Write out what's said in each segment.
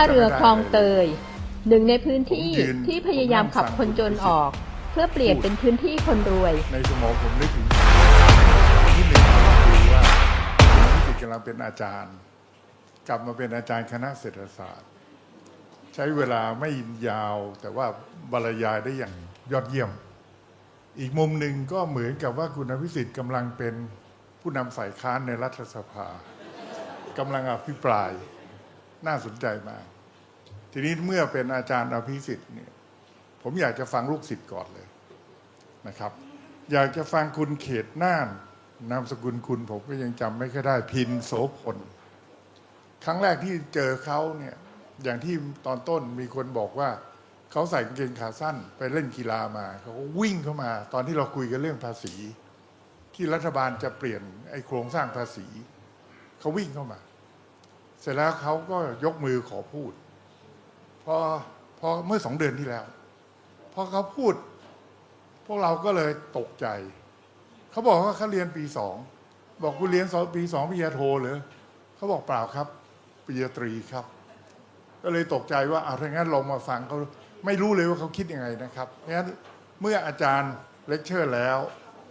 าเรือคลองเตย หนึ่งในพื้นที่ผมยืนที่พยายามขับคนจนออก เพื่อเปลี่ยนเป็นพื้นที่คนรวย ในสมองผมนึกถึงที่หนึ่งคือว่าผมรู้สึกกำลังเป็นอาจารย์ กลับมาเป็นอาจารย์คณะเศรษฐศาสตร์ ใช้เวลาไม่ยาวแต่ว่าบรรยายได้อย่างยอดเยี่ยม อีกมุมหนึ่งก็เหมือนกับว่าคุณอภิสิทธิ์กำลังเป็นผู้นำฝ่ายค้านในรัฐสภากำลังอภิปราย น่าสนใจมาก ทีนี้เมื่อเป็นอาจารย์อภิสิทธิ์เนี่ย ผมอยากจะฟังลูกศิษย์ก่อนเลยนะครับ อยากจะฟังคุณเขตน่าน นามสกุลคุณผมก็ยังจำไม่ค่อยได้พินโสพล ครั้งแรกที่เจอเขาเนี่ย อย่างที่ตอนต้นมีคนบอกว่าเขาใส่กางเกงขาสั้นไปเล่นกีฬามาเขาก็วิ่งเข้ามา ตอนที่เราคุยกันเรื่องภาษี ที่รัฐบาลจะเปลี่ยนไอ้โครงสร้างภาษี เขาวิ่งเข้ามา เสร็จแล้วเขาก็ยกมือขอพูดพอพอเมื่อสองเดือนที่แล้ว พอเขาพูด พวกเราก็เลยตกใจ เขาบอกว่าเขาเรียนปีสองบอกคุณเรียนสปีสองปริญญาโทหรือเขาบอกเปล่าครับปริญญาตรีครับ ก็เลยตกใจว่าเอาถ้างั้นลองมาฟังเขาไม่รู้เลยว่าเขาคิดยังไงนะครับงั้นเมื่ออาจารย์เลคเชอร์แล้ว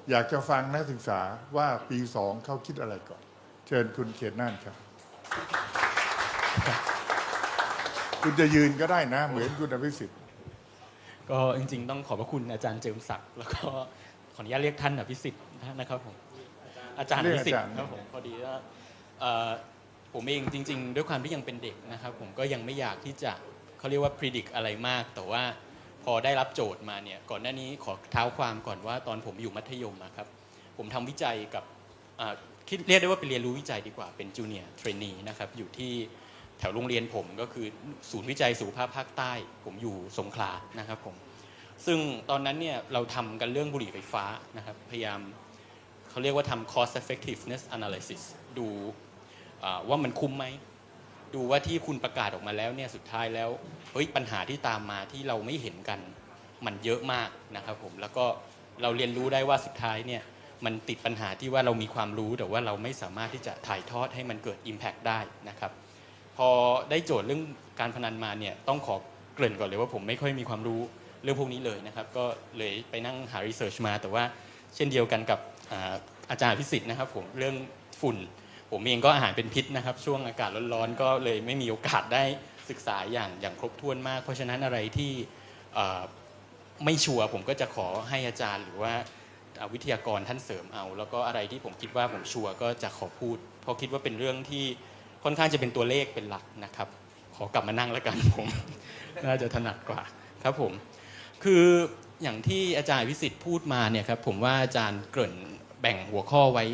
อยากจะฟังนักศึกษาว่าปีสองเขาคิดอะไรก่อน เชิญคุณเขตน่านครับ คุณจะยืนก็ได้นะ เหมือนคุณอภิสิทธิ์ก็จริงๆ ต้องขอบพระคุณอาจารย์เจิมศักดิ์แล้วก็ขออนุญาตเรียกท่านอภิสิทธิ์นะครับผมอาจารย์อภิสิทธิ์ครับผมพอดีว่าเอ่อผมเองจริง ๆ ด้วยความที่ยังเป็นเด็กนะครับ ผมก็ยังไม่อยากที่จะเขาเรียกว่า predict อะไรมาก แต่ว่าพอได้รับโจทย์มาเนี่ยก่อนหน้านี้ขอเท้าความก่อนว่าตอนผมอยู่มัธยมอะครับ ผมทำวิจัยกับอ่าคิดเรียกได้ว่าเป็นเรียนรู้วิจัยดีกว่าเป็นจูเนียร์เทรนนีนะครับอยู่ที่ แถวโรงเรียนผมก็คือศูนย์วิจัยสุขภาพภาคใต้ ผมอยู่สงขลานะครับผมซึ่งตอนนั้นเนี่ยเราทำกันเรื่องบุหรี่ไฟฟ้านะครับ พยายามเขาเรียกว่าทำ cost effectiveness analysis ดูว่ามันคุ้มไหม ดูว่าที่คุณประกาศออกมาแล้วเนี่ยสุดท้ายแล้วเฮ้ยปัญหาที่ตามมาที่เราไม่เห็นกันมันเยอะมากนะครับผมแล้วก็เราเรียนรู้ได้ว่าสุดท้ายเนี่ยมันติดปัญหาที่ว่าเรามีความรู้แต่ว่าเราไม่สามารถที่จะถ่ายทอดให้มันเกิด Impact ได้นะครับ พอได้โจทย์เรื่องการพนันมาเนี่ยต้องขอเกริ่นก่อนเลยว่าผมไม่ค่อยมีความรู้เรื่องพวกนี้เลยนะครับ ก็เลยไปนั่งหารีเสิร์ชมา แต่ว่าเช่นเดียวกันกับอาอาจารย์พิสิทธิ์นะครับ ผมเรื่องฝุ่น ผมเองก็อาหารเป็นพิษนะครับ ช่วงอากาศร้อนๆ ก็เลยไม่มีโอกาสได้ศึกษาอย่างอย่างครบถ้วนมาก เพราะฉะนั้นอะไรที่เอ่อไม่ชัวร์ผมก็จะขอให้อาจารย์หรือว่าวิทยากรท่านเสริมเอา แล้วก็อะไรที่ผมคิดว่าผมชัวร์ก็จะขอพูดเพราะคิดว่าเป็นเรื่องที่ ค่อนข้างจะเป็นตัวเลขเป็นหลักนะครับ ขอกลับมานั่งแล้วกันผม น่าจะถนัดกว่าครับผม คืออย่างที่อาจารย์วิสิทธิ์พูดมาเนี่ยครับผมว่าอาจารย์เกริ่นแบ่งหัวข้อไว้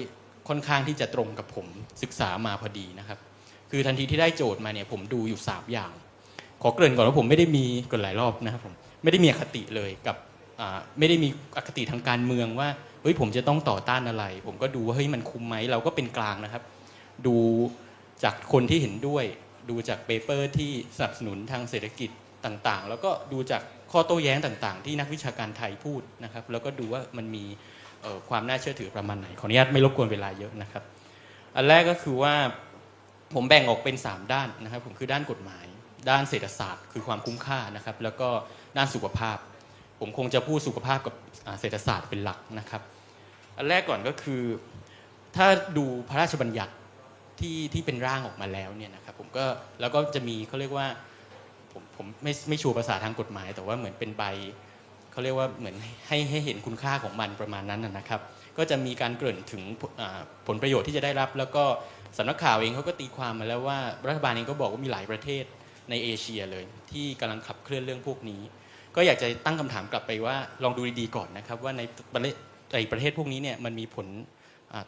ค่อนข้างที่จะตรงกับผมศึกษามาพอดีนะครับ คือทันทีที่ได้โจทย์มาเนี่ยผมดูอยู่3อย่าง ขอเกริ่นก่อนว่าผมไม่ได้มีเกริ่นหลายรอบนะครับผมไม่ได้มีอคติเลยกับไม่ได้มีอคติทางการเมืองว่าเฮ้ยผมจะต้องต่อต้านอะไร ผมก็ดูว่าเฮ้ยมันคุ้มไหมเราก็เป็นกลางนะครับ ดู จากคนที่เห็นด้วย ดูจากเปเปอร์ที่สนับสนุนทางเศรษฐกิจต่างๆ แล้วก็ดูจากข้อโต้แย้งต่างๆ ที่นักวิชาการไทยพูดนะครับ แล้วก็ดูว่ามันมีความน่าเชื่อถือประมาณไหน ขออนุญาตไม่รบกวนเวลาเยอะนะครับ อันแรกก็คือว่าผมแบ่งออกเป็น 3 ด้านนะครับ ผมคือด้านกฎหมาย ด้านเศรษฐศาสตร์ คือความคุ้มค่านะครับ แล้วก็ด้านสุขภาพ ผมคงจะพูดสุขภาพกับเศรษฐศาสตร์เป็นหลักนะครับ อันแรกก่อนก็คือ ถ้าดูพระราชบัญญัติ ที่ที่เป็นร่างออกมาแล้วเนี่ยนะครับผมก็แล้วก็จะมีเขาเรียกว่าผมผมไม่ไม่ชัวร์ภาษาทางกฎหมาย แต่ว่าเหมือนเป็นใบเขาเรียกว่าเหมือนให้ให้เห็นคุณค่าของมันประมาณนั้นนะครับ ก็จะมีการเกริ่นถึงผลประโยชน์ที่จะได้รับ แล้วก็สำนักข่าวเองเขาก็ตีความมาแล้วว่ารัฐบาลเองก็บอกว่ามีหลายประเทศในเอเชียเลย ที่กำลังขับเคลื่อนเรื่องพวกนี้ ก็อยากจะตั้งคำถามกลับไปว่าลองดูดีๆก่อนนะครับ ว่าในประเทศประเทศพวกนี้เนี่ยมันมีผล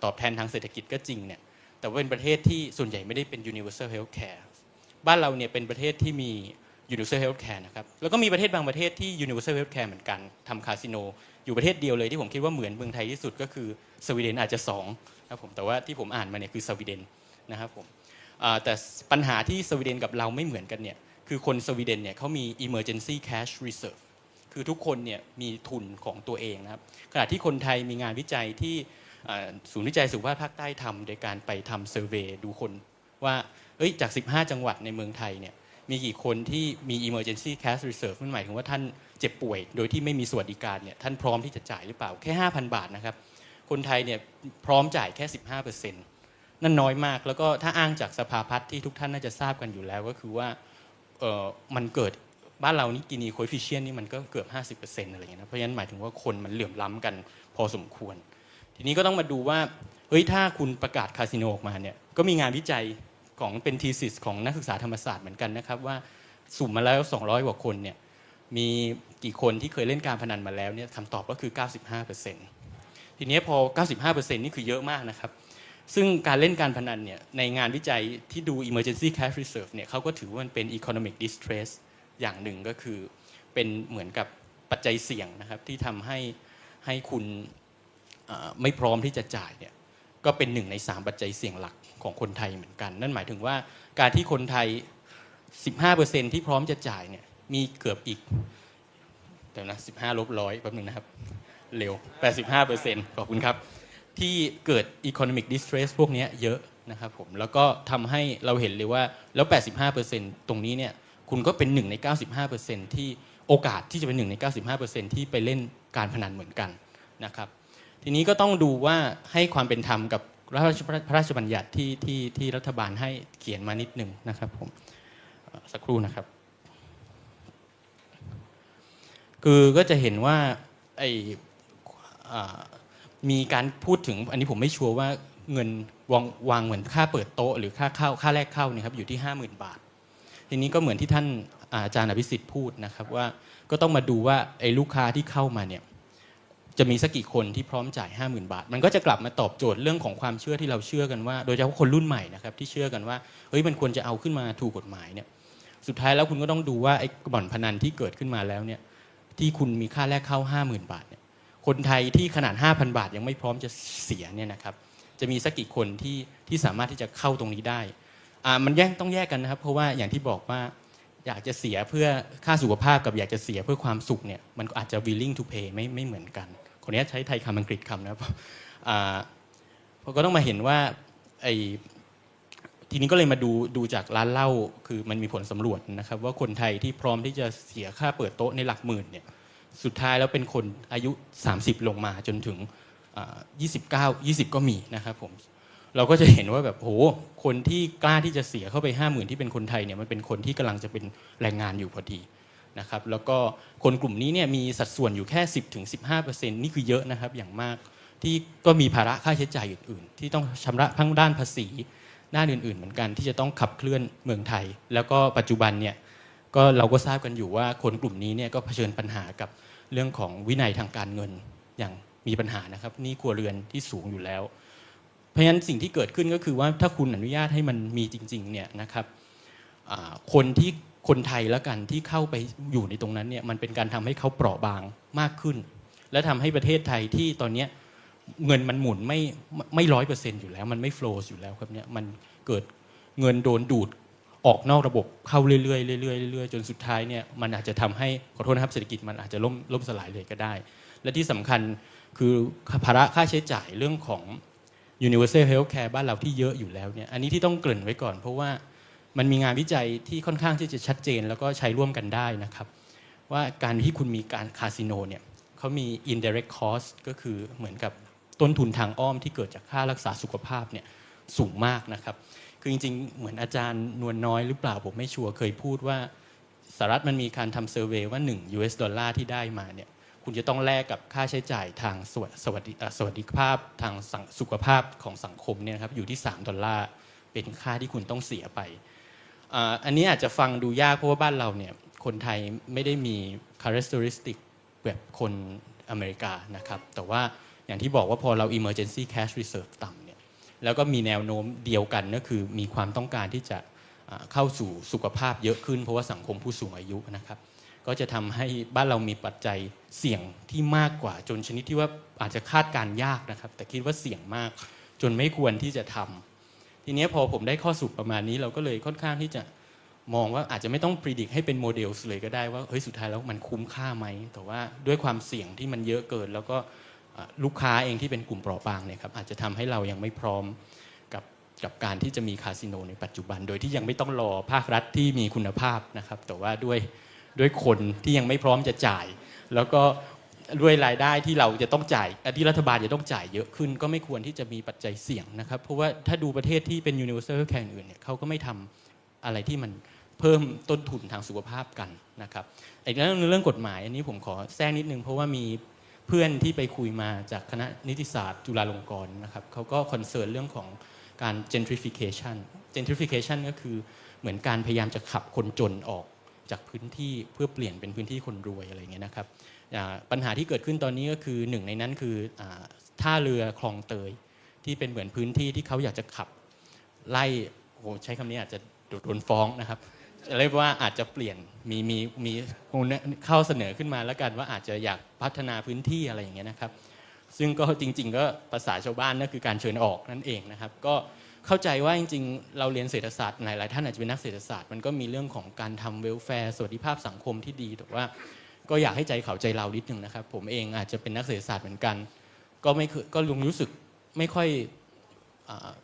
ตอบแทนทางเศรษฐกิจก็จริงเนี่ย แต่ว่าเป็นประเทศที่ส่วนใหญ่ไม่ได้เป็น universal health care บ้านเราเนี่ยเป็นประเทศที่มี universal health care นะครับ แล้วก็มีประเทศบางประเทศที่ universal health care เหมือนกันทำคาสิโน อยู่ประเทศเดียวเลยที่ผมคิดว่าเหมือนเมืองไทยที่สุดก็คือสวีเดนอาจจะ2นะครับผม แต่ว่าที่ผมอ่านมาเนี่ยคือสวีเดนนะครับผมแต่ปัญหาที่สวีเดนกับเราไม่เหมือนกันเนี่ยคือคนสวีเดนเนี่ยเขามี emergency cash reserve คือทุกคนเนี่ยมีทุนของตัวเองนะครับ ขณะที่คนไทยมีงานวิจัยที่ ศูนย์วิจัยสุขภาพภาคใต้ทำโดยการไปทำเซอร์เวยดูคนว่าเอ้ยจาก 15 จังหวัดในเมืองไทยเนี่ยมีกี่คนที่มี emergency cash reserve นั่นหมายถึงว่าท่านเจ็บป่วย โดยที่ไม่มีสวัสดิการเนี่ยท่านพร้อมที่จะจ่ายหรือเปล่าแค่ 5,000 บาทนะครับ คนไทยเนี่ยพร้อมจ่ายแค่ 15%นั่นน้อยมาก แล้วก็ถ้าอ้างจากสภาพัฒน์ที่ทุกท่านน่าจะทราบกันอยู่แล้ว ก็คือว่าเออมันเกิดบ้านเรานี่กินีโค e ฟิเชียนนี่มันก็เกือบ 50%อะไรอย่างเงี้ยนะเพราะฉะนั้นหมายถึงว่าคนมันเหลื่อมล้ำกันพอสมควร ทีนี้ก็ต้องมาดูว่าเฮ้ยถ้าคุณประกาศคาสิโนออกมาเนี่ยก็มีงานวิจัยของเป็นทีสิสของนักศึกษาธรรมศาสตร์เหมือนกันนะครับว่าสุ่มมาแล้ว 200 กว่าคนเนี่ยมีกี่คนที่เคยเล่นการพนันมาแล้วเนี่ยคำตอบก็คือ 95%ทีนี้พอ 95%นี่คือเยอะมากนะครับ ซึ่งการเล่นการพนันเนี่ยในงานวิจัยที่ดู emergency cash reserve เนี่ยเขาก็ถือว่ามันเป็น economic distress อย่างหนึ่งก็คือเป็นเหมือนกับปัจจัยเสี่ยงนะครับที่ทำให้ให้คุณ ไม่พร้อมที่จะจ่ายเนี่ยก็เป็นหนึ่งในสามปัจจัยเสี่ยงหลักของคนไทยเหมือนกัน นั่นหมายถึงว่าการที่คนไทย 15%ที่พร้อมจะจ่ายเนี่ยมีเกือบอีกเดี๋ยวนะ15ลบร้อยแป๊บนึงนะครับ เร็ว 85%ขอบคุณครับ ที่เกิด economic distress พวกนี้เยอะนะครับผมแล้วก็ทำให้เราเห็นเลยว่าแล้ว 85%ตรงนี้เนี่ยคุณก็เป็นหนึ่งใน 95%ที่โอกาสที่จะเป็นหนึ่งใน 95%ที่ไปเล่นการพนันเหมือนกันนะครับ ทีนี้ก็ต้องดูว่าให้ความเป็นธรรมกับพระราชบัญญัติที่ที่ที่รัฐบาลให้เขียนมานิดหนึ่งนะครับผมสักครู่นะครับ คือก็จะเห็นว่าไอมีการพูดถึงอันนี้ผมไม่ชัวร์ว่าเงินวางวางเหมือนค่าเปิดโต๊ะหรือค่าเข้าค่าแรกเข้าเนี่ยครับอยู่ที่ 50,000 บาท ทีนี้ก็เหมือนที่ท่านอาจารย์อภิสิทธิ์พูดนะครับว่าก็ต้องมาดูว่าไอ้ลูกค้าที่เข้ามาเนี่ย จะมีสักกี่คนที่พร้อมจ่าย 50,000 บาท มันก็จะกลับมาตอบโจทย์เรื่องของความเชื่อที่เราเชื่อกันว่า โดยเฉพาะคนรุ่นใหม่นะครับที่เชื่อกันว่าเฮ้ยมันควรจะเอาขึ้นมาถูกกฎหมายเนี่ยสุดท้ายแล้วคุณก็ต้องดูว่าไอ้บ่อนพนันที่เกิดขึ้นมาแล้วเนี่ยที่คุณมีค่าแรกเข้า 50,000 บาทเนี่ยคนไทยที่ขนาด 5,000 บาทยังไม่พร้อมจะเสียเนี่ยนะครับจะมีสักกี่คนที่ที่สามารถที่จะเข้าตรงนี้ได้อ่ามันแยกต้องแยกกันนะครับ เพราะว่าอย่างที่บอกว่า อยากจะเสียเพื่อค่าสุขภาพกับอยากจะเสียเพื่อความสุขเนี่ยมันก็อาจจะ willing to pay ไม่ไม่เหมือนกัน คนนี้ใช้ไทยคำอังกฤษคำนะครับเพราะก็ต้องมาเห็นว่าไอทีนี้ก็เลยมาดูดูจากร้านเหล้าคือมันมีผลสำรวจนะครับ ว่าคนไทยที่พร้อมที่จะเสียค่าเปิดโต๊ะในหลักหมื่นเนี่ยสุดท้ายแล้วเป็นคนอายุ 30 ลงมาจนถึงอ่า29 20 ก็มีนะครับผม เราก็จะเห็นว่าแบบโหคนที่กล้าที่จะเสียเข้าไป5 0,000ที่เป็นคนไทยเนี่ยมันเป็นคนที่กำลังจะเป็นแรงงานอยู่พอดีนะครับแล้วก็คนกลุ่มนี้เนี่ยมีสัดส่วนอยู่แค่ 10ถึง15 นี่คือเยอะนะครับอย่างมากที่ก็มีภาระค่าใช้จ่ายอื่นๆ ที่ต้องชำระทั้งด้านภาษีด้านอื่นๆ เหมือนกันที่จะต้องขับเคลื่อนเมืองไทย แล้วก็ปัจจุบันเนี่ยก็เราก็ทราบกันอยู่ว่าคนกลุ่มนี้เนี่ยก็เผชิญปัญหากับเรื่องของวินัยทางการเงินอย่างมีปัญหานะครับนี่ครัวเรือนที่สูงอยู่แล้ว ราะฉะนั้นสิ่งที่เกิดขึ้นก็คือว่าถ้าคุณอนุญาตให้มันมีจริงๆเนี่ยนะครับคนที่คนไทยแล้วกันที่เข้าไปอยู่ในตรงนั้นเนี่ยมันเป็นการทำให้เขาเปราะบางมากขึ้น และทำให้ประเทศไทยที่ตอนนี้เงินมันหมุนไม่ไม่ร้อยเปอร์เซ็นต์อยู่แล้ว มันไม่โฟล์อยู่แล้วครับเนี่ยมันเกิดเงินโดนดูดออกนอกระบบเข้าเรื่อยๆเรื่อยๆเรื่อยๆจนสุดท้ายเนี่ยมันอาจจะทำให้ขอโทษนะครับเศรษฐกิจมันอาจจะล่มล่มสลายเลยก็ได้ และที่สำคัญคือภาระค่าใช้จ่ายเรื่องของ universal health care บ้านเราที่เยอะอยู่แล้วเนี่ยอันนี้ที่ต้องเกริ่นไว้ก่อน เพราะว่ามันมีงานวิจัยที่ค่อนข้างที่จะชัดเจนแล้วก็ใช้ร่วมกันได้นะครับ ว่าการที่คุณมีการคาสิโนเนี่ยเขามี indirect cost ก็คือเหมือนกับต้นทุนทางอ้อมที่เกิดจากค่ารักษาสุขภาพเนี่ยสูงมากนะครับ คือจริงๆ เหมือนอาจารย์นวลน้อยหรือเปล่าผมไม่ชัวร์เคยพูดว่าสหรัฐมันมีการทำเซอร์เวยว่า 1 US ดอลลาร์ที่ได้มาเนี่ย คุณจะต้องแลกกับค่าใช้จ่ายทางสวัสดิสวัสดิภาพทางส,สุขภาพของสังคมเนี่ยนะครับอยู่ที่ 3 ดอลลาร์เป็นค่าที่คุณต้องเสียไปอ,อันนี้อาจจะฟังดูยากเพราะว่าบ้านเราเนี่ยคนไทยไม่ได้มี characteristic แบบคนอเมริกานะครับ แต่ว่าอย่างที่บอกว่าพอเรา emergency cash reserve ต่ำเนี่ยแล้วก็มีแนวโน้มเดียวกันก็คือมีความต้องการที่จะเข้าสู่สุขภาพเยอะขึ้น เพราะว่าสังคมผู้สูงอายุนะครับ ก็จะทำให้บ้านเรามีปัจจัยเสี่ยงที่มากกว่าจนชนิดที่ว่าอาจจะคาดการยากนะครับ แต่คิดว่าเสี่ยงมาก จนไม่ควรที่จะทำทีนี้พอผมได้ข้อสรุปประมาณนี้เราก็เลยค่อนข้างที่จะมองว่าอาจจะไม่ต้อง predict ให้เป็นโมเดลเลยก็ได้ว่าเฮ้ยสุดท้ายแล้วมันคุ้มค่าไหมแต่ว่าด้วยความเสี่ยงที่มันเยอะเกิน แล้วก็ลูกค้าเองที่เป็นกลุ่มเปราะบางเนี่ยครับอาจจะทำให้เรายังไม่พร้อมกับกับการที่จะมีคาสิโนในปัจจุบัน โดยที่ยังไม่ต้องรอภาครัฐที่มีคุณภาพนะครับ แต่ว่าด้วย ด้วยคนที่ยังไม่พร้อมจะจ่าย แล้วก็ด้วยรายได้ที่เราจะต้องจ่ายที่รัฐบาลจะต้องจ่ายเยอะขึ้น ก็ไม่ควรที่จะมีปัจจัยเสี่ยงนะครับ เพราะว่าถ้าดูประเทศที่เป็น universal care อื่นเนี่ยเขาก็ไม่ทำอะไรที่มันเพิ่มต้นทุนทางสุขภาพกันนะครับอีกเรื่องหนึ่งเรื่องกฎหมายอันนี้ผมขอแทรกนิดนึง เพราะว่ามีเพื่อนที่ไปคุยมาจากคณะนิติศาสตร์จุฬาลงกรณ์นะครับเขาก็คอนเซิร์นเรื่องของการ gentrification gentrification ก็คือเหมือนการพยายามจะขับคนจนออก จากพื้นที่เพื่อเปลี่ยนเป็นพื้นที่คนรวยอะไรอย่างเงี้ยนะครับปัญหาที่เกิดขึ้นตอนนี้ก็คือหนึ่งในนั้นคืออท่าเรือคลองเตยที่เป็นเหมือนพื้นที่ที่เขาอยากจะขับไล่โอ้โหใช้คำนี้อาจจะโดนฟ้องนะครับเรียกว่าอาจจะเปลี่ยนมีมีมีเข้าเสนอขึ้นมาแล้วกันว่าอาจจะอยากพัฒนาพื้นที่อะไรอย่างเงี้ยนะครับ ซึ่งก็จริง ๆ ก็ภาษาชาวบ้านนั่นคือการเชิญออกนั่นเองนะครับ ก็ เข้าใจว่าจริงๆ เราเรียนเศรษฐศาสตร์หลายๆท่านอาจจะเป็นนักเศรษฐศาสตร์มันก็มีเรื่องของการทำเวลแฟร์สวัสดิภาพสังคมที่ดีแต่ว่าก็อยากให้ใจเขาใจเรานิดนึงนะครับ ผมเองอาจจะเป็นนักเศรษฐศาสตร์เหมือนกัน ก็ไม่ก็ลุงรู้สึกไม่ค่อย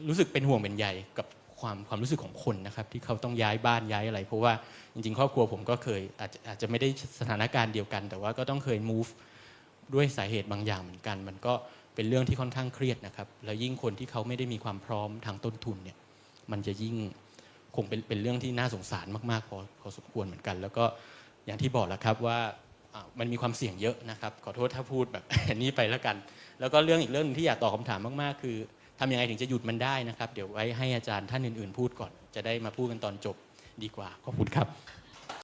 รู้สึกเป็นห่วงเป็นใยกับความความรู้สึกของคนนะครับ ที่เขาต้องย้ายบ้านย้ายอะไร เพราะว่าจริง ๆ ครอบครัวผมก็เคยอาจจะอาจจะไม่ได้สถานการณ์เดียวกัน แต่ว่าก็ต้องเคย move ด้วยสาเหตุบางอย่างเหมือนกัน มันก็ เป็นเรื่องที่ค่อนข้างเครียดนะครับ แล้วยิ่งคนที่เขาไม่ได้มีความพร้อมทางต้นทุนเนี่ย มันจะยิ่งคงเป็นเป็นเรื่องที่น่าสงสารมากๆพอพอสมควรเหมือนกัน แล้วก็อย่างที่บอกแล้วครับว่ามันมีความเสี่ยงเยอะนะครับ ขอโทษถ้าพูดแบบนี้ไปแล้วกัน แล้วก็เรื่องอีกเรื่องหนึ่งที่อยากตอบคำถามมากๆ คือทำยังไงถึงจะหยุดมันได้นะครับ เดี๋ยวไว้ให้อาจารย์ท่านอื่น ๆ พูดก่อน จะได้มาพูดกันตอนจบดีกว่า ขอบคุณครับ